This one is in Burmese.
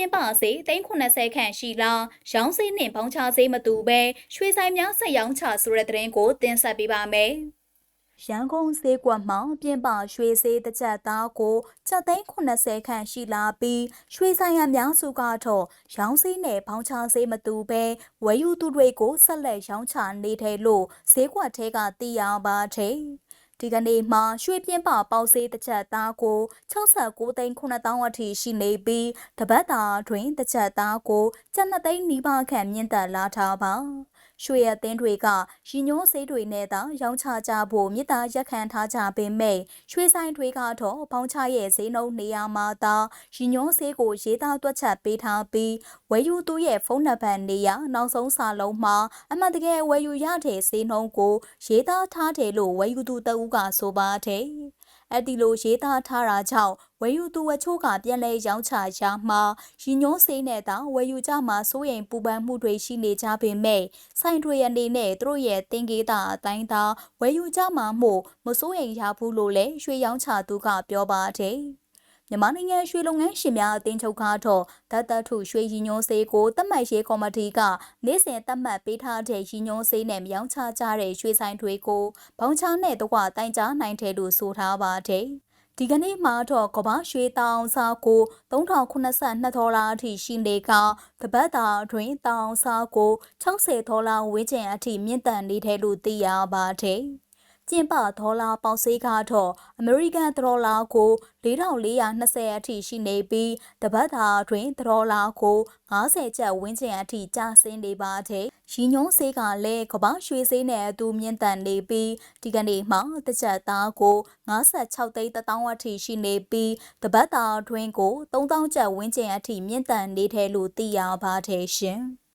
င်းပစေ380ခန့်ရှိလာရောင်းစေးနှင့်ပေါင်းချစေးမတူပဲရွှေဆိုင်များဆက်ရောင်းချဆိုတဲ့သတင်းကိုတင်ဆက်ပေးပါမယ်။ရန်ကုန်စေးကွက်မှပြင်ပရွှေစေးတစ်ချက်သားကိုချက်သိန်း80ခန့်ရှိလာပြီးရွှေဆိုင်အများစုကတော့ရောင်းစေးနဲ့ပေါင်းချစေးမတူပဲဝယ်ယူသူတွေကိုဆက်လက်ရောင်းချနေတယ်လို့ဈေးကွက်ထဲကသိရပါတယ်။ ဒီကနေ့မှာရွှေပြင်းပပေါက်ဆေးတစ်ချက်သားကို69သိန်း9000အထိရှိနေပြီးတပတ်တာတွင်တစ်ချက်သားကို7သိန်းနီးပါးခန့်မြင့်တက်လာထားပါ ရွှေရသင်းတွေကရီညိုးဆေးတွေနဲ့သာရောင်းချကြဖို့မြစ်တာရက်ခံထားကြပေမဲ့ရွှေဆိုင်တွေကတော့ပေါင်းချရဲ့ဈေးနှုန်းနေရာမှာသာရီညိုးဆေးကိုရေးသားတွက်ချက်ပေးထားပြီးဝယ်ယူသူရဲ့ဖုန်းနံပါတ်နေရာနောက်ဆုံးစာလုံးမှာအမှန်တကယ်ဝယ်ယူရတဲ့ဈေးနှုန်းကိုရေးသားထားတယ်လို့ဝယ်ယူသူတအူးကဆိုပါတယ်။ အဲ့ဒီလိုရေးသားထားတာကြောင့်ဝယ်ယူသူအချို့ကပြန်လဲရောင်းချရာမှာရီညိုးဆေးနဲ့တောင်ဝယ်ယူကြမှာစိုးရိမ်ပူပန်မှုတွေရှိနေကြပေမဲ့ဆိုင်တွေအနေနဲ့သူတို့ရဲ့တင်ကေးတာအတိုင်းသာဝယ်ယူကြမှာမို့မစိုးရိမ်ရဘူးလို့လည်းရွှေရောင်းချသူကပြောပါတယ်။ မြန်မာနိုင်ငံရွှေလုပ်ငန်းရှင်များအသင်းချုပ်ကတော့ဒတ်တထုရွှေရည်ညွှန်းစေးကိုတတ်မှတ်ရေးကော်မတီကနေ့စဉ်တတ်မှတ်ပေးထားတဲ့ရည်ညွှန်းစေးနဲ့မြောင်းချကြတဲ့ရွှေဆိုင်တွေကိုဘောင်းချနဲ့တကွတိုင်ကြားနိုင်တယ်လို့ဆိုထားပါတယ်။ဒီကနေ့မှာတော့ကဘာရွှေတောင်စာကို3082ဒေါ်လာအထိရှိနေကတပတ်တာအတွင်းတောင်စာကို60ဒေါ်လာဝန်းကျင်အထိမြင့်တက်နေတယ်လို့သိရပါတယ်။ ကျင်းပဒေါ်လာပေါက်ဈေးကတော့အမေရိကန်ဒေါ်လာကို4420အထိရှိနေပြီးတပတ်တာတွင်ဒေါ်လာကို90ကျပ်ဝန်းကျင်အထိကျဆင်းနေပါတယ်။ရီညုံဈေးကလည်းကမ္ဘာရွှေဈေးနဲ့အတူမြင့်တက်နေပြီးဒီကနေ့မှတစ်ချက်သားကို56သိန်း1000အထိရှိနေပြီးတပတ်တာတွင်ကို3000ကျပ်ဝန်းကျင်အထိမြင့်တက်နေတယ်လို့သိရပါတယ်ရှင်။